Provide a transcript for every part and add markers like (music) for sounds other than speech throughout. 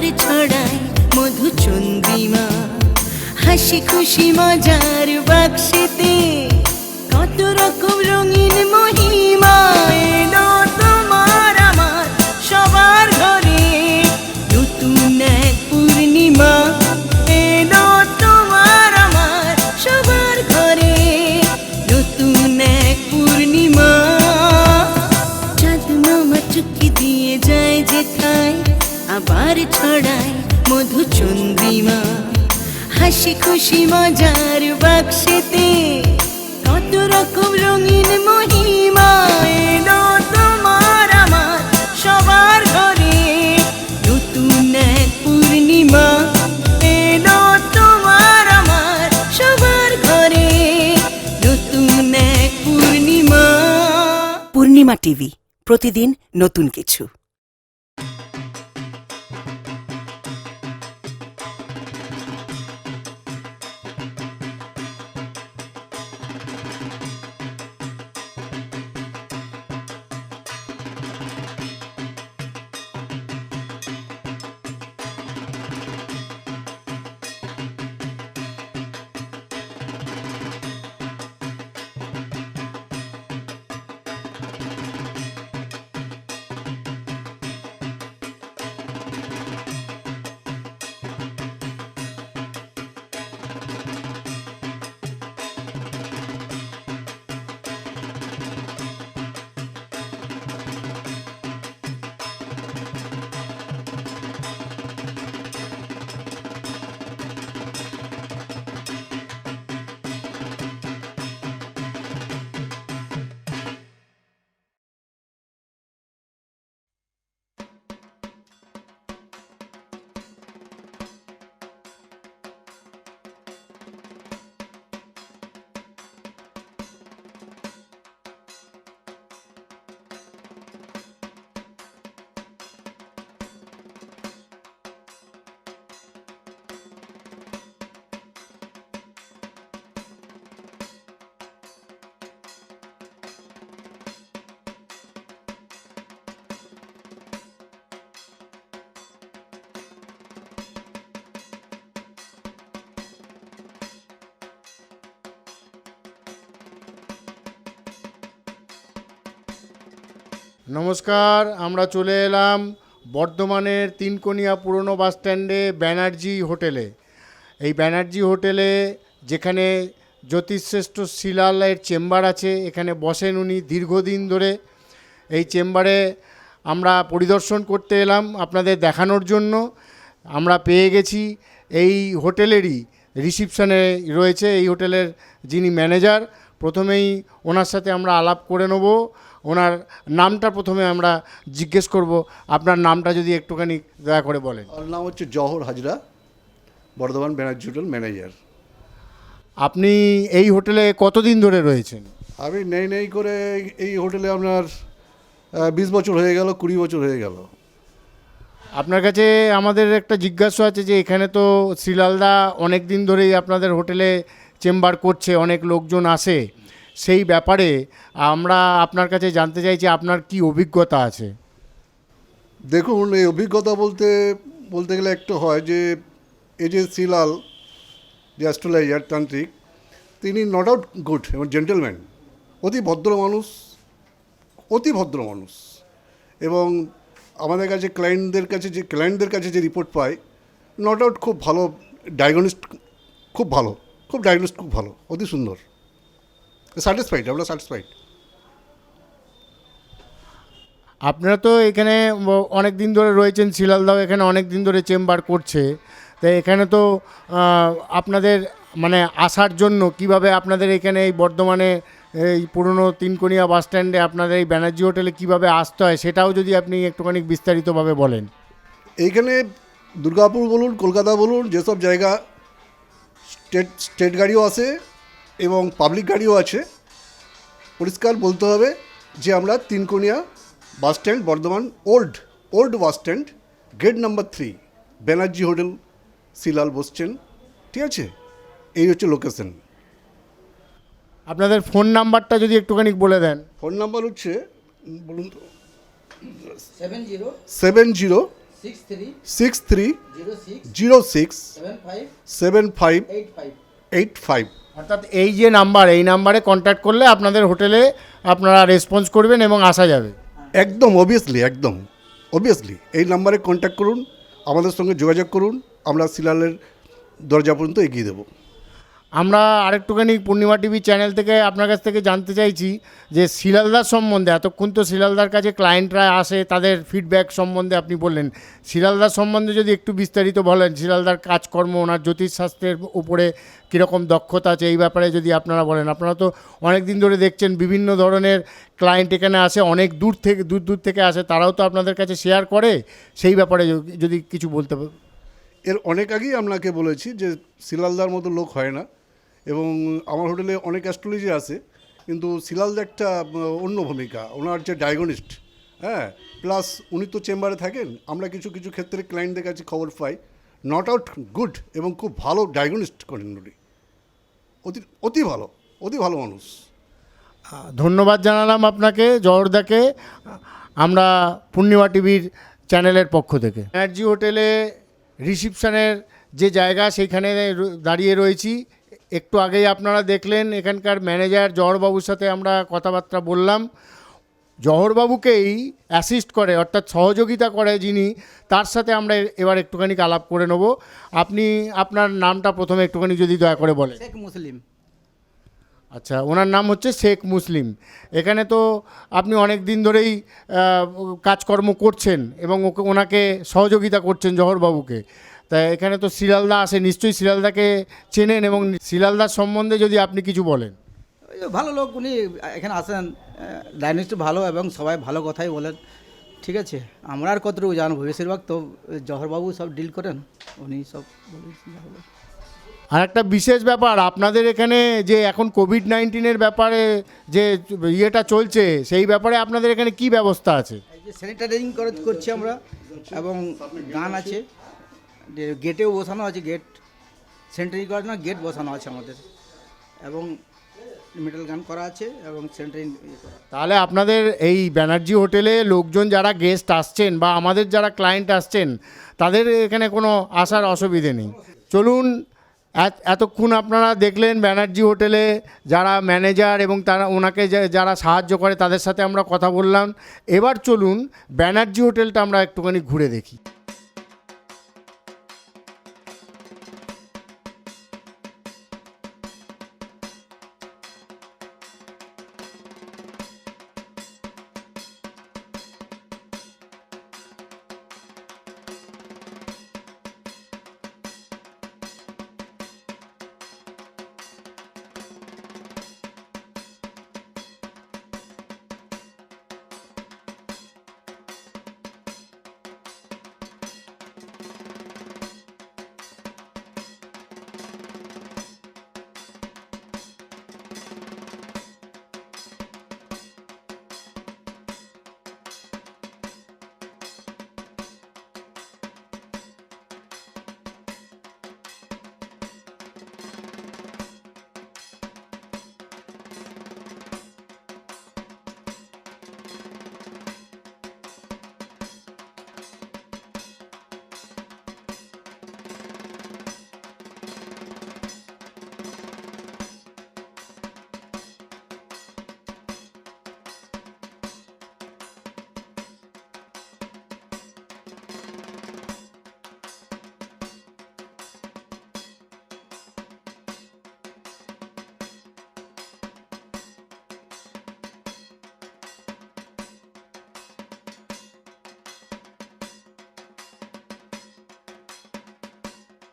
আবার ছড়ায় মধু চন্দ্রিমা হাসি খুশি মজার বাক্সেতে হাসি খুশি মজার বাক্সেতে কত রকম রঙিন মহিমা এলো তোমার আমার সবার ঘরে। নতুন পূর্ণিমা এলো তোমার আমার সবার ঘরে। নতুন পূর্ণিমা। পূর্ণিমা টিভি, প্রতিদিন নতুন কিছু। নমস্কার, আমরা চলে এলাম বর্ধমানের তিনকোনিয়া পুরনো বাস স্ট্যান্ডে ব্যানার্জি হোটেলে। এই ব্যানার্জি হোটেলে যেখানে জ্যোতিষশ্রেষ্ঠ শিলালের চেম্বার আছে, এখানে বসেন উনি দীর্ঘদিন ধরে। এই চেম্বারে আমরা পরিদর্শন করতে এলাম আপনাদের দেখানোর জন্য। আমরা পেয়ে গেছি এই হোটেলেরই রিসিপশনে রয়েছে। এই হোটেলের যিনি ম্যানেজার, প্রথমেই ওনার সাথে আমরা আলাপ করে নেব। ওনার নামটা প্রথমে আমরা জিজ্ঞেস করব। আপনার নামটা যদি একটুখানি দয়া করে বলেন। আমার নাম হচ্ছে জহর হাজরা বর্ধমান ব্যানার্জি হোটেল ম্যানেজার। আপনি এই হোটেলে কতদিন ধরে রয়েছেন? আমি নেই নেই করে এই হোটেলে আপনার বিশ বছর হয়ে গেল কুড়ি বছর হয়ে গেল। আপনার কাছে আমাদের একটা জিজ্ঞাসা আছে যে এখানে তো শ্রীলালদা অনেক দিন ধরেই আপনাদের হোটেলে চেম্বার করছে অনেক লোকজন আসে। সেই ব্যাপারে আমরা আপনার কাছে জানতে চাইছি, আপনার কি অভিজ্ঞতা আছে? দেখুন, এই অভিজ্ঞতা বলতে বলতে গেলে একটা হয় যে, এই যে শ্রীলাল যে অ্যাস্ট্রোলজার তান্ত্রিক, তিনি নট আউট গুড এবং জেন্টেলম্যান অতি ভদ্র মানুষ, অতি ভদ্র মানুষ। এবং আমাদের কাছে ক্লায়েন্টদের কাছে যে ক্লায়েন্টদের কাছে যে রিপোর্ট পাই নট আউট খুব ভালো ডায়াগনিস্ট খুব ভালো, খুব ডায়াগনিস্ট খুব ভালো, অতি সুন্দর। স্যাটিসফাইড আমরা স্যাটিসফাইড আপনারা তো এখানে অনেক দিন ধরে রয়েছেন শিলালদাও এখানে অনেক দিন ধরে চেম্বার করছে। তো এখানে তো আপনাদের মানে আসার জন্য কীভাবে আপনাদের এখানে এই বর্ধমানে এই পুরনো তিনকোনিয়া বাস স্ট্যান্ডে আপনাদের এই ব্যানার্জি হোটেলে কীভাবে আসতে হয় সেটাও যদি আপনি একটুখানি বিস্তারিতভাবে বলেন। এইখানে দুর্গাপুর বলুন কলকাতা বলুন যেসব জায়গা স্টেট স্টেট গাড়িও আছে এবং পাবলিক গাড়িও আছে। পরিষ্কার বলতে হবে যে আমরা Tinkonia bus stand Bardhaman old old bus stand gate number three Banerjee hotel Shilal বসছেন ঠিক আছে? এই হচ্ছে লোকেশন আপনাদের ফোন নাম্বারটা যদি একটুখানি বলে দেন। ফোন নাম্বার হচ্ছে বলুন তো seven zero seven zero six three six three zero six zero six seven five seven five eight five eight five অর্থাৎ এই যে নাম্বার, এই নাম্বারে কন্ট্যাক্ট করলে আপনাদের হোটেলে আপনারা রেসপন্স করবেন এবং আসা যাবে। একদম অবভিয়াসলি একদম। অবভিয়াসলি এই নাম্বারে কন্ট্যাক্ট করুন, আমাদের সঙ্গে যোগাযোগ করুন, আমরা সিলালের দরজা পর্যন্ত এগিয়ে দেবো। আমরা আরেকটুখানি পূর্ণিমা টিভি চ্যানেল থেকে আপনার কাছ থেকে জানতে চাইছি যে শিলালদার সম্বন্ধে, এতক্ষণ তো শিলালদার কাছে ক্লায়েন্টরা আসে, তাদের ফিডব্যাক সম্বন্ধে আপনি বললেন। শিলালদার সম্বন্ধে যদি একটু বিস্তারিত বলেন, শিলালদার কাজকর্ম, ওনার জ্যোতিষশাস্ত্রের উপরে কীরকম দক্ষতা আছে, এই ব্যাপারে যদি আপনারা বলেন। আপনারা তো অনেক দিন ধরে দেখছেন, বিভিন্ন ধরনের ক্লায়েন্ট এখানে আসে, অনেক দূর থেকে, দূর দূর থেকে আসে, তারাও তো আপনাদের কাছে শেয়ার করে, সেই ব্যাপারে যদি কিছু বলতে এর অনেক আগেই আপনাকে বলেছি যে শিলালদার মতো লোক হয় না। এবং আমার হোটেলে অনেক অ্যাস্ট্রোলজি আছে, কিন্তু সিলালদা একটা অন্য ভূমিকা। ওনার যে ডায়াগনিস্ট হ্যাঁ প্লাস উনি তো চেম্বারে থাকেন, আমরা কিছু কিছু ক্ষেত্রে ক্লায়েন্টদের কাছে খবর পাই। নট আউট গুড এবং খুব ভালো ডায়াগনিস্ট করেন উনি। অতি অতি ভালো অতি ভালো মানুষ। ধন্যবাদ জানালাম আপনাকে জহরদাকে আমরা পূর্ণিমা টিভির চ্যানেলের পক্ষ থেকে। এনার্জি হোটেলে রিসিপশনের যে জায়গা, সেইখানে দাঁড়িয়ে রয়েছি। একটু আগেই আপনারা দেখলেন এখানকার ম্যানেজার জহরবাবুর সাথে আমরা কথাবার্তা বললাম। জহরবাবুকেই অ্যাসিস্ট করে অর্থাৎ সহযোগিতা করে যিনি তার সাথে আমরা এবার একটুখানি আলাপ করে নেব। আপনি আপনার নামটা প্রথমে একটুখানি যদি দয়া করে বলেন। শেখ মুসলিম। আচ্ছা ওনার নাম হচ্ছে শেখ মুসলিম। এখানে তো আপনি অনেক দিন ধরেই কাজকর্ম করছেন এবং ওকে ওনাকে সহযোগিতা করছেন জহরবাবুকে। তা এখানে তো শিলালদা আসে নিশ্চয়ই শিলালদাকে চেনেন এবং শিলালদার সম্বন্ধে যদি আপনি কিছু বলেন। ওই ভালো লোক উনি এখানে আসেন ডাইনিস্ট ভালো এবং সবাই ভালো কথাই বলেন ঠিক আছে? আমরা আর কতটুকু জানব? বেশিরভাগ তো জহরবাবু সব ডিল করেন উনি সব আর একটা বিশেষ ব্যাপার আপনাদের এখানে যে এখন কোভিড নাইন্টিনের ব্যাপারে যে ইয়েটা চলছে সেই ব্যাপারে আপনাদের এখানে কি ব্যবস্থা আছে? এই যে স্যানিটাইজিং করছি আমরা এবং গান আছে। গেটেও বসানো আছে গেট স্যানিটাইজিং করার জন্য গেট বসানো আছে আমাদের। এবং মেটাল গান করা আছে এবং স্যানিটাইজিং তাহলে আপনাদের এই ব্যানার্জি হোটেলে লোকজন যারা গেস্ট আসছেন বা আমাদের যারা ক্লায়েন্ট আসছেন, তাদের এখানে কোনো আসার অসুবিধে নেই। চলুন এতক্ষণ আপনারা দেখলেন ব্যানার্জি হোটেলে যারা ম্যানেজার এবং তারা, ওনাকে যারা সাহায্য করে, তাদের সাথে আমরা কথা বললাম। এবার চলুন ব্যানার্জি হোটেলটা আমরা একটুখানি ঘুরে দেখি।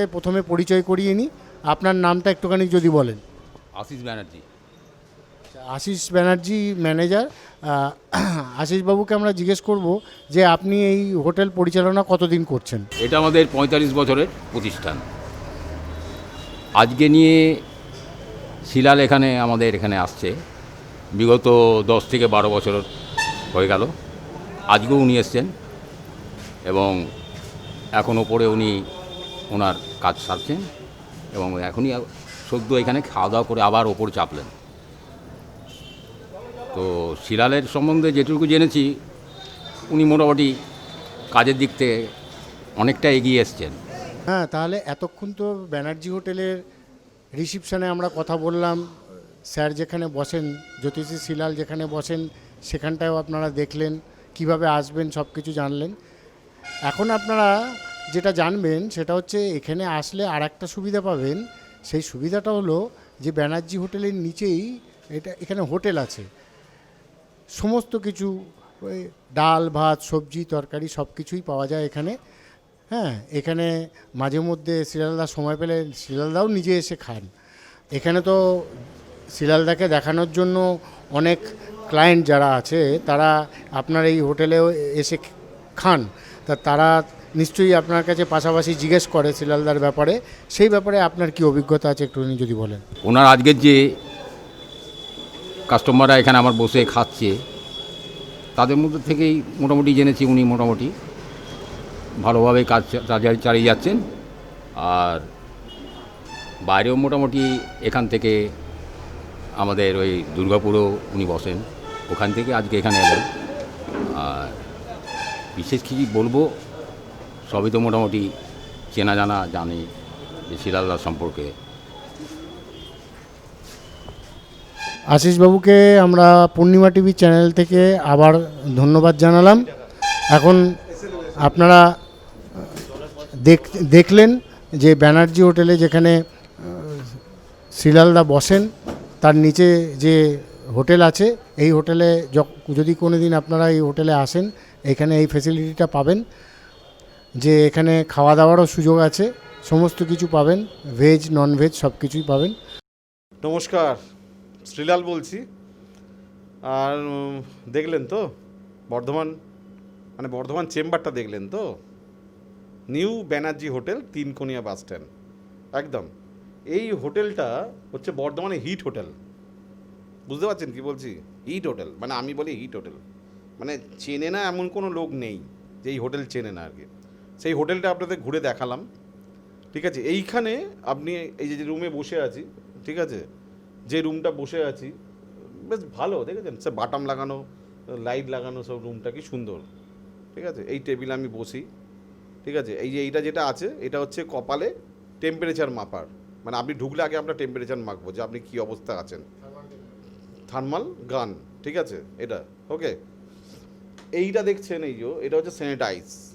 তে প্রথমে পরিচয় করিয়ে নিই আপনার নামটা একটুখানি যদি বলেন। আশিস ব্যানার্জি। আশিস ব্যানার্জি ম্যানেজার। (clears throat) আশিসবাবুকে আমরা জিজ্ঞেস করব যে আপনি এই হোটেল পরিচালনা কতদিন করছেন? এটা আমাদের পঁয়তাল্লিশ বছরের প্রতিষ্ঠান। আজকে নিয়ে শিলাল এখানে আমাদের এখানে আসছে। বিগত দশ থেকে বারো বছর হয়ে গেল। আজকেও উনি এসছেন এবং এখন ওপরে উনি ওনার কাজ সারছেন এবং এখনই সদ্য এখানে খাওয়া দাওয়া করে আবার ওপর চাপলেন। তো শিলালের সম্বন্ধে যেটুকু জেনেছি, উনি মোটামুটি কাজের দিক থেকে অনেকটা এগিয়ে এসছেন। হ্যাঁ তাহলে এতক্ষণ তো ব্যানার্জি হোটেলের রিসিপশনে আমরা কথা বললাম। স্যার যেখানে বসেন, জ্যোতিষী শিলাল যেখানে বসেন সেখানটাও আপনারা দেখলেন, কীভাবে আসবেন সব কিছু জানলেন। এখন আপনারা যেটা জানবেন সেটা হচ্ছে এখানে আসলে আর একটা সুবিধা পাবেন। সেই সুবিধাটা হলো যে ব্যানার্জি হোটেলের নিচেই এটা, এখানে হোটেল আছে। সমস্ত কিছু ডাল, ভাত, সবজি, তরকারি সব কিছুই পাওয়া যায় এখানে। হ্যাঁ এখানে মাঝে মধ্যে শিলালদা সময় পেলে শিলালদাও নিজে এসে খান। এখানে তো শিলালদাকে দেখানোর জন্য অনেক ক্লায়েন্ট যারা আছে, তারা আপনার এই হোটেলেও এসে খান। তা তারা নিশ্চয়ই আপনার কাছে পাশাপাশি জিজ্ঞেস করে শিলালদার ব্যাপারে। সেই ব্যাপারে আপনার কি অভিজ্ঞতা আছে একটুখানি যদি বলেন? ওনার আজকের যে কাস্টমাররা এখানে আমার বসে খাচ্ছে, তাদের মধ্যে থেকেই মোটামুটি জেনেছি উনি মোটামুটি ভালোভাবে কাজ চালিয়ে যাচ্ছেন। আর বাইরেও মোটামুটি এখান থেকে আমাদের ওই দুর্গাপুরেও উনি বসেন। ওখান থেকে আজকে এখানে এলেন। আর বিশেষ কিছু বলব সবই তো মোটামুটি চেনা জানা, জানি যে শিলালদার সম্পর্কে। আশিসবাবুকে আমরা পূর্ণিমা টিভি চ্যানেল থেকে আবার ধন্যবাদ জানালাম। এখন আপনারা দেখ, দেখলেন যে ব্যানার্জি হোটেলে যেখানে শ্রীলালদা বসেন, তার নিচে যে হোটেল আছে, এই হোটেলে যদি কোনো দিন আপনারা এই হোটেলে আসেন, এখানে এই ফেসিলিটিটা পাবেন। যে এখানে খাওয়া দাওয়ারও সুযোগ আছে, সমস্ত কিছু পাবেন ভেজ নন ভেজ সব কিছুই পাবেন। নমস্কার, শ্রীলাল বলছি। আর দেখলেন তো? বর্ধমান মানে বর্ধমান চেম্বারটা দেখলেন তো? New Banerjee hotel, Tinkonia bus stand. একদম। এই হোটেলটা হচ্ছে বর্ধমানে হিট হোটেল। বুঝতে পারছেন কি বলছি? Hit hotel. মানে আমি বলি হিট হোটেল। মানে চেনে না এমন কোনো লোক নেই যে এই হোটেল চেনে না আর কি। সেই হোটেলটা আপনাদের ঘুরে দেখালাম। ঠিক আছে? এইখানে আপনি এই যে রুমে বসে আছি, ঠিক আছে? যে রুমটা বসে আছি, বেশ ভালো, দেখেছেন? সে বাটাম লাগানো, লাইট লাগানো সব রুমটা কি সুন্দর। ঠিক আছে? এই টেবিলে আমি বসি। ঠিক আছে? এই যে, এইটা যেটা আছে, এটা হচ্ছে কপালে টেম্পারেচার মাপার। মানে আপনি ঢুকলে আগে আমরা টেম্পারেচার মাপবো যে আপনি কী অবস্থা আছেন। থার্মাল গান ঠিক আছে? এটা ওকে এইটা দেখছেন, এই যে, এটা হচ্ছে স্যানিটাইজ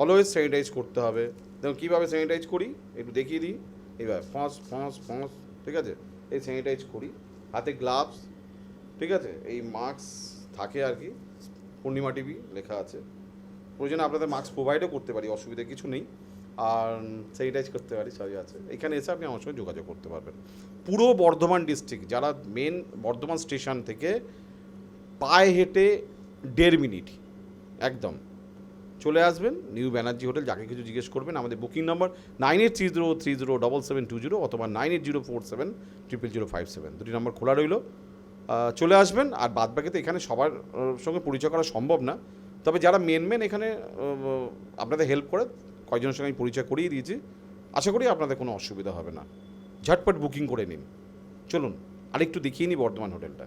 অলওয়েজ স্যানিটাইজ করতে হবে। দেখুন, কীভাবে স্যানিটাইজ করি? একটু দেখিয়ে দিই। এইভাবে ফস ফস ফস ঠিক আছে? এই স্যানিটাইজ করি। হাতে গ্লাভস ঠিক আছে? এই মাস্ক থাকে আর কি। পূর্ণিমা টিভি লেখা আছে। প্রয়োজনে আপনাদের মাস্ক প্রোভাইডও করতে পারি, অসুবিধা কিছু নেই। আর স্যানিটাইজ করতে পারি, সবই আছে। এখানে এসে আপনি আমার সঙ্গে যোগাযোগ করতে পারবেন। পুরো বর্ধমান ডিস্ট্রিক্ট যারা মেন বর্ধমান স্টেশন থেকে পায়ে হেঁটে দেড় মিনিট, একদম। চলে আসবেন, নিউ ব্যানার্জি হোটেল, যাকে কিছু জিজ্ঞেস করবেন, আমাদের booking number nine eight three zero three zero double seven two zero অথবা nine eight zero four seven triple zero five seven দুটি নাম্বার খোলা রইল। চলে আসবেন, আর বাদ বাকিতে এখানে সবার সঙ্গে পরিচয় করা সম্ভব না। তবে যারা মেন মেন এখানে আপনাদের হেল্প করে কয়েকজনের সঙ্গে আমি পরিচয় করিয়ে দিয়েছি, আশা করি আপনাদের কোনো অসুবিধা হবে না। ঝটপট বুকিং করে নিন। চলুন, আরেকটু দেখিয়ে নিই বর্ধমান হোটেলটা।